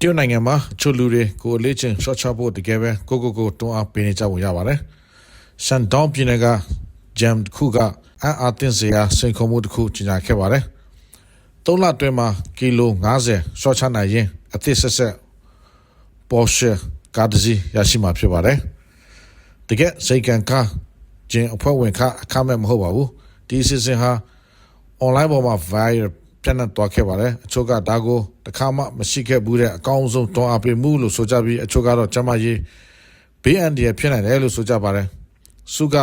တရုတ်နိုင်ငံမှာအချို့လူတွေကိုအလေးချင်းရှော့ချဖို့တကယ်ပဲကိုကိုကိုတွန်းအားပေးနေကြပုံရပါတယ်။ရှန်ဒေါင်းပြည်နယ်ကဂျမ်တစ်ခုကအန်အာတင်စရာစိန်ခေါ်မှုတစ်ခုကြီးညာခဲ့ပါတယ်။သုံးလအတွင်းမှာကီလို90ရှော့ချနိုင်ရင်အသစ်ဆက်ဆက် Porsche ကားတစ်စီးရရှိမှာဖြစ်ပါတယ်။တကယ်စိတ်ကံကားကျင်းအဖွဲ့ဝင်ခအခမဲ့မဟုတ်ပါဘူး။ဒီအစီအစဉ်ဟာ online ပေါ်မှာ viral ပြန့်နှံ့သွားခဲ့ပါတယ်အချို့ကဒါကိုတခါမှမရှိခဲ့ဘူးတဲ့အကောင်းဆုံးတွန်းအားပေးမှုလို့ဆိုကြပြီးအချို့ကတော့ကျမကြီးဘေးအန္တရာယ်ဖြစ်နိုင်တယ်လို့ဆိုကြပါတယ်စုက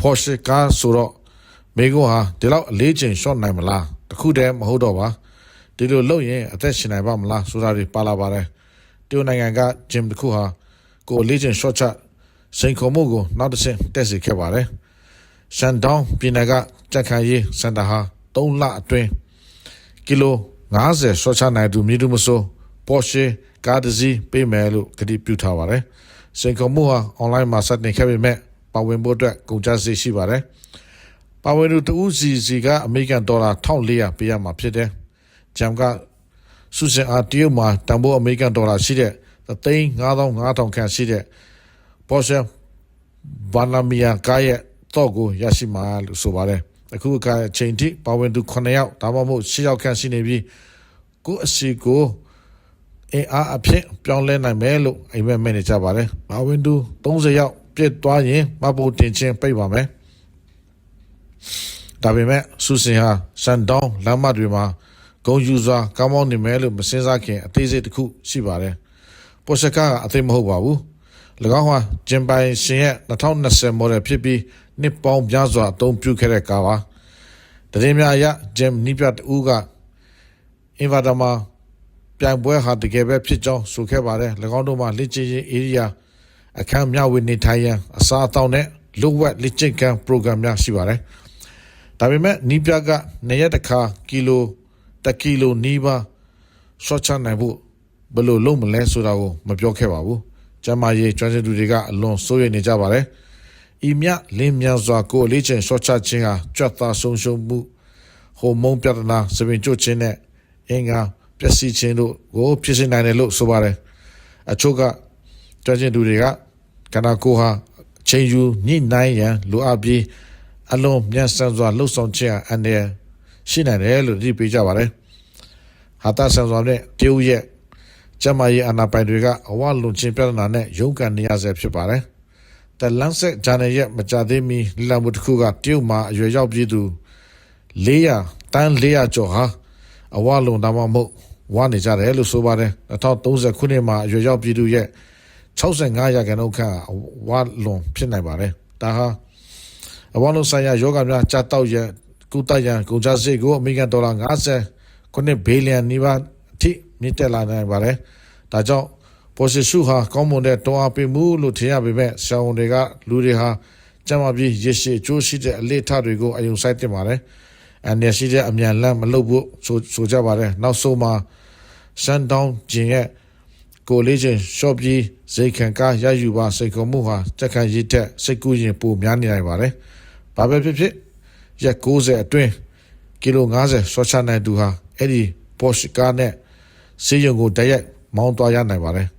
Porsche ကားဆိုတော့မေကွန်ဟာဒီလောက်အလေးချိန် short နိုင်မလားတခုတည်းမဟုတ်တော့ပါဒီလိုလုပ်ရင်အသက်ရှင်နိုင်ပါမလားဆိုတာတွေပါလာပါတယ်တရုတ်နိုင်ငံကဂျင်တစ်ခုဟာကိုအလေးချိန် short ချစိန်ခေါ်မှုကိုနောက်တစ်ဆင့်တက်စေခဲ့ပါတယ်ရှန်ဒေါင်းပြည်နယ်ကကြက်ခံရေးစင်တာဟာ3လအတွင်း ကီလို90ရှော့ချနိုင်သူမြည်သူမဆို Porsche ကားတစ်စီးပေးမယ်လို့ကတိပြုထားပါတယ်။စိန်ခေါ်မှုဟာ online မှာစတင်ခဲ့ပေမဲ့ပါဝင်ဖို့အတွက်ကုန်ကျစရိတ်ရှိပါတယ်။ပါဝင်သူတဦးစီစီကအမေရိကန်ဒေါ်လာ1400ပေးရမှာဖြစ်တယ်။ဂျမ်ကစုစင်အားတရုတ်မှာတန်ဖိုးအမေရိကန်ဒေါ်လာရှိတဲ့3,500ခန့်ရှိတဲ့ Porsche ဘာနာမီယာကားရဲ့တော့ကိုရရှိမှာလို့ဆိုပါတယ်။ အခုအခါအချိန်ထိပါဝင်သူ9ယောက်ဒါမှမဟုတ်10ယောက်ခန့်ရှိနေပြီးကိုအစီကိုအင်အားအဖြစ်ပြောင်းလဲနိုင်မယ်လို့အိမ်မက်မဲနေကြပါတယ်။ပါဝင်သူ30ယောက်ပြည့်သွားရင်မဖို့တင်ချင်းပြိတ်ပါမယ်။ဒါပေမဲ့ဆူစင်ဟာစန်ဒေါင်းလမ်းမတွေမှာဂုံယူစွာကောင်းမောင်းနေမယ်လို့မစင်စားခင်အသေးစိတ်တစ်ခုရှိပါတယ်။ပေါ်ရှကာကအသိမဟုတ်ပါဘူး။၎င်းဟာဂျင်ပိုင်ရှင်ရဲ့2020 model ဖြစ်ပြီး နှစ်ပေါင်းများစွာအသုံးပြုခဲ့တဲ့ကားပါတရင်များအရဂျင်နီးပြတ်ဦးကအင်ဗာတာမှာပြိုင်ပွဲဟာတကယ်ပဲဖြစ်ကြောင်းဆိုခဲ့ပါတယ်၎င်းတို့မှာလက်ကျင်းရေး area အခမ်းမြဝေနေထိုင်ရန်အစားအသောက်နဲ့လုဝက်လက်ကျင်းကန် program များရှိပါတယ်ဒါပေမဲ့နီးပြကနှစ်ရက်တစ်ခါကီလိုတကီလိုနီးပါရှော့ချနိုင်ဖို့ဘယ်လိုလုပ်မလဲဆိုတာကိုမပြောခဲ့ပါဘူးကျမကြီးကျွမ်းကျင်သူတွေကအလွန်စိုးရိမ်နေကြပါတယ် ဤမြလင်းမြန်စွာကိုအလေးချိန်ရှော့ချခြင်းဟာကြွတ်သားဆုံးရှုံးမှုဟိုမုန်းပြဿနာစပင်ကျွတ်ခြင်းနဲ့အင်္ဂါပျက်စီးခြင်းတို့ကိုဖြစ်စေနိုင်တယ်လို့ဆိုပါတယ်အချို့ကကြွကျင်သူတွေကကနာကိုဟာချိန်ယူညှိနှိုင်းရန်လိုအပ်ပြီးအလုံးမြန်ဆန်စွာလှုပ်ဆောင်ခြင်းအန္တရာယ်ရှိနိုင်တယ်လို့ဒီပေးကြပါတယ်ဟာတာဆန်စွာနဲ့တရုတ်ရဲ့ကျမကြီးအနာပိုင်တွေကအဝလွန်ခြင်းပြဿနာနဲ့ရုန်းကန်နေရဆဲဖြစ်ပါတယ် The Lancet Journal ရဲ့မကြသေးမီလမ်းမှုတစ်ခုကတရုတ်မှာအရွယ်ရောက်ပြည်သူ400တန်း400ကျော်ဟာအဝလုံဒါမှမဟုတ်ဝါနေကြတယ်လို့ဆိုပါတယ်2030ခုနှစ်မှာအရွယ်ရောက်ပြည်သူရဲ့65ရာခိုင်နှုန်းခန့်ဝါလုံဖြစ်နိုင်ပါတယ်ဒါဟာအဝလုံဆိုင်ရာယောဂများကြာတောက်ရန်ကုသရန်ကုန်ကျစရိတ်ကိုအမေရိကန်ဒေါ်လာ90ခုနှစ်ဘီလီယံနီးပါးအထိမြင့်တက်လာနိုင်ပါတယ်ဒါကြောင့် ပေါ်စီရှုဟာကောင်းမွန်တဲ့တွန်းအားပေးမှုလို့ထင်ရပေမဲ့ဆောင်းတွေကလူတွေဟာကျမပြီးရရှိအကျိုးရှိတဲ့အလေးထားတွေကိုအယုံဆိုင်တင်ပါတယ်။အန်ရရှိတဲ့အမြန်လမ်းမလုပ်ဖို့ဆိုဆိုကြပါတယ်။နောက်ဆုံးမှာရှန်ဒေါင်းဂျင်ရဲ့ကိုလေးချင်းရှော့ပြီးဇေခံကားရယူပါစိတ်ခေါ်မှုဟာစက်ခံရည်တက်စိတ်ကူးရင်ပိုများနေနိုင်ပါတယ်။ဘာပဲဖြစ်ဖြစ်ရက်90အတွင်းကီလို90ဆော့ချနိုင်သူဟာအဲ့ဒီ Porsche ကားနဲ့စေးရုံကိုတရက်မောင်းသွားရနိုင်ပါတယ်